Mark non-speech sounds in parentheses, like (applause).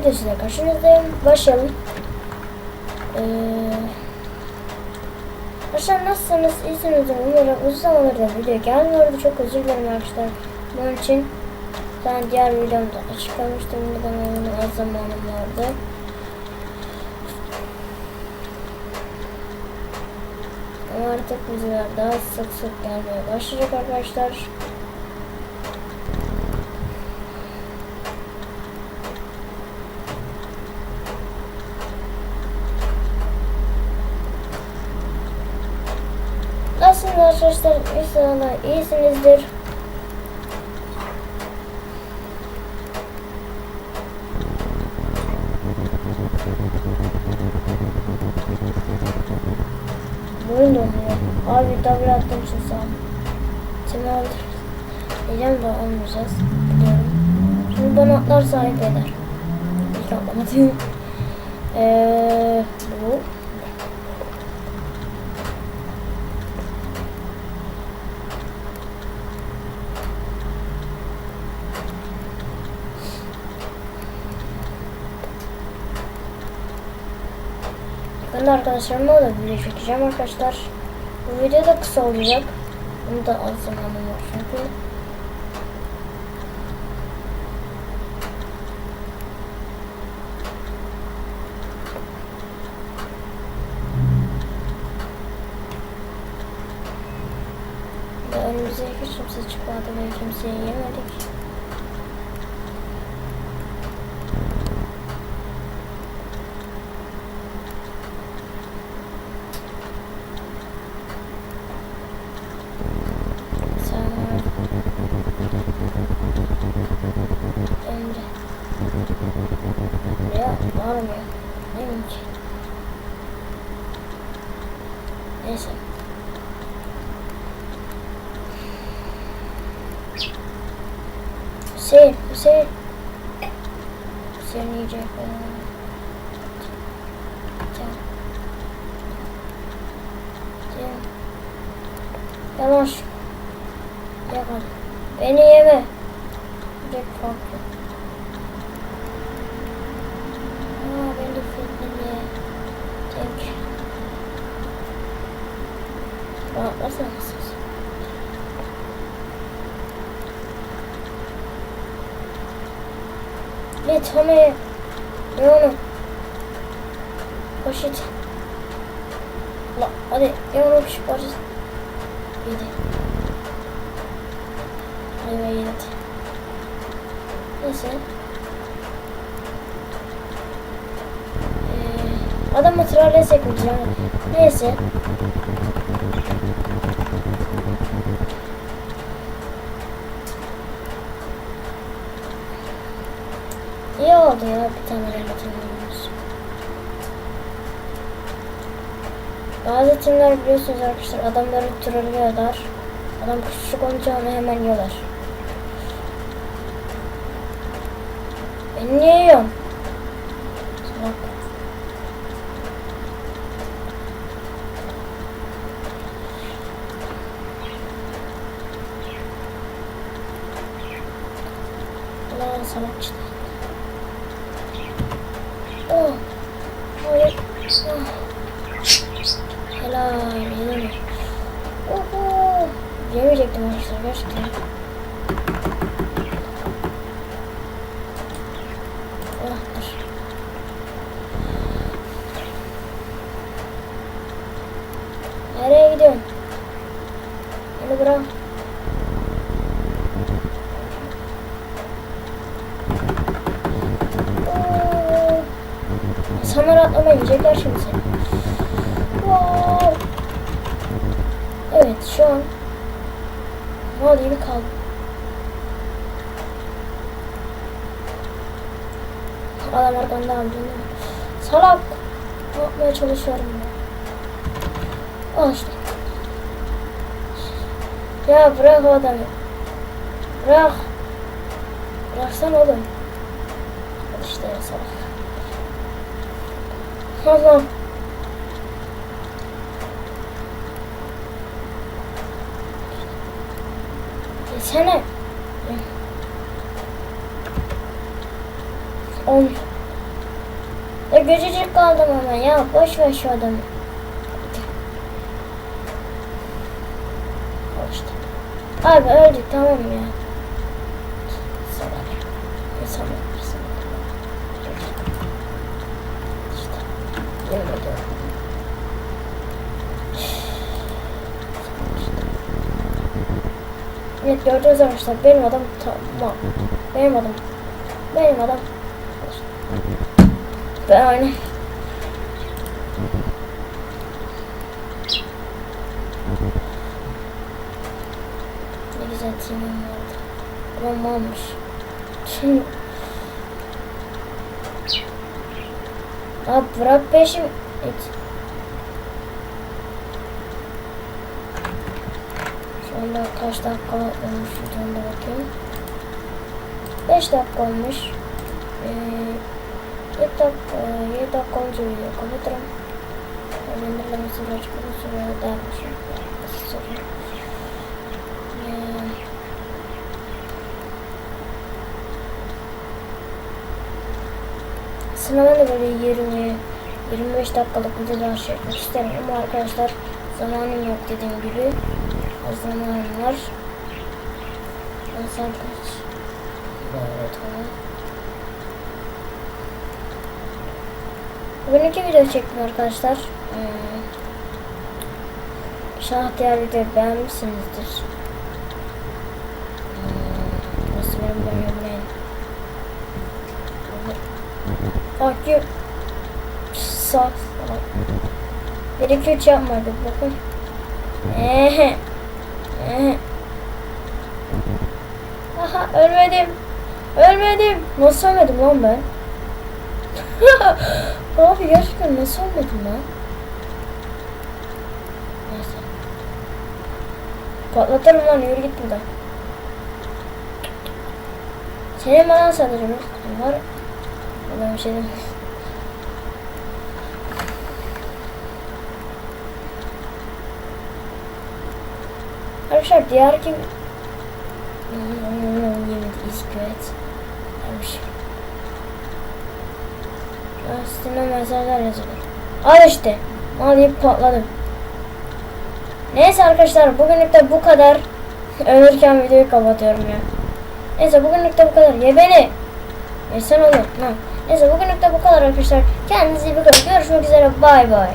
videosuyla karşınızdayım. Başlayalım. Ee, arkadaşlar nasılsınız? İyisiniz umarım. Uzun zamandır video gelmiyordu. Çok özür dilerim arkadaşlar. Bunun için ben diğer videomda açıklamıştım. Neden oyunu az zamanım vardı. Ama artık videolar daha sık sık gelmeye başlayacak arkadaşlar. Nasılsınız arkadaşlar? İnşallah iyisinizdir. Boyun donuyor. Abi double attım için sağ. Seni aldır. Diyeceğim de almayacağız. Biliyorum. Şimdi bana atlar sahip eder. İlk atlamadı. (laughs) Eee bu. Ben de arkadaşlarımla da video çekeceğim arkadaşlar. Bu video da kısa olacak. Bunu da az zamanım var çünkü. Önümüze hiç kimse çıkmadı ve kimseyi yemedik. Mı? Neyim ki? Neyse. Hüseyin, Hüseyin. Hüseyin yiyecek. Can. Yavaş. Yakal. Beni yeme. Direkt farklı. Rahatlasana siz. Git onu ye. Ye onu. Poşet. La hadi ye onu şu poşet. Yedi. Ayva yedi. Neyse. Ee, adamı trollesek mi. Neyse. Ya bir tane relatin olmuş. Bazı timler biliyorsunuz arkadaşlar adamları trollüyorlar. Adam küçük olunca onu hemen yiyorlar. Ben niye yiyorum? Salak. Allah salak işte. Oh. Hayır. Helal. Yedim. Oho. Yemeyecektim arkadaşlar gerçekten. Dur. Nereye gidiyorsun? Beni bırak. Oo. Yiyecekler şimdi seni. Wow. Evet şu an mal gibi kaldım. Adam arkamda mi? Salak. Ne yapmaya çalışıyorum ya. Al işte. Ya bırak o adamı. Bırak. Bıraksan oğlum. Al işte ya salak. Allah'ım. Desene. On. göcecik kaldım ama ya boş ver şu adamı. Abi öldük tamam ya. Salak. İnsan yapmışsın. İşte. Ediyorum. Evet gördüğünüz arkadaşlar benim adam tamam. Benim adam. Benim adam. Ben. Ne güzel timim vardı. Ama malmış. Şimdi... Abi bırak peşim. Şu anda kaç dakika olmuş YouTube'da bakayım. 5 dakika olmuş. Ee, 7 dakika, 7 dakika video kapatırım. Öğrenirlemesi birazcık uzun sürüyor dermiş. Nasıl soruyor? Ee, Sınava da böyle 20 25 dakikalık videolar şey yapmak isterim ama arkadaşlar zamanım yok dediğim gibi. Az zamanım var. Ben saat kaç? Evet tamam. Bugünkü video çektim arkadaşlar. Hmm. İnşallah diğer videoyu beğenmişsinizdir. Hmm. Nasıl benim Akü Sağ 1 2 3 yapmadık bakın. Ehe. Ehe. Aha ölmedim. Ölmedim. Nasıl ölmedim lan ben? (laughs) Abi gerçekten nasıl ölmedim lan? Neyse. Patlatırım lan yürü git buradan. Senin bana sanırım. Var. Bir şey. Arkadaşlar diğer kim? Yemedi iskelet. Demiş. Üstüne mesajlar yazılır. Al işte. Al deyip patladım. Neyse arkadaşlar bugünlük de bu kadar. (laughs) Ölürken videoyu kapatıyorum ya. Neyse bugünlük de bu kadar. Ye beni. E sen oğlum. Ha. Neyse bugünlük de bu kadar arkadaşlar. Kendinize iyi bakın. Görüşmek üzere. Bay bay.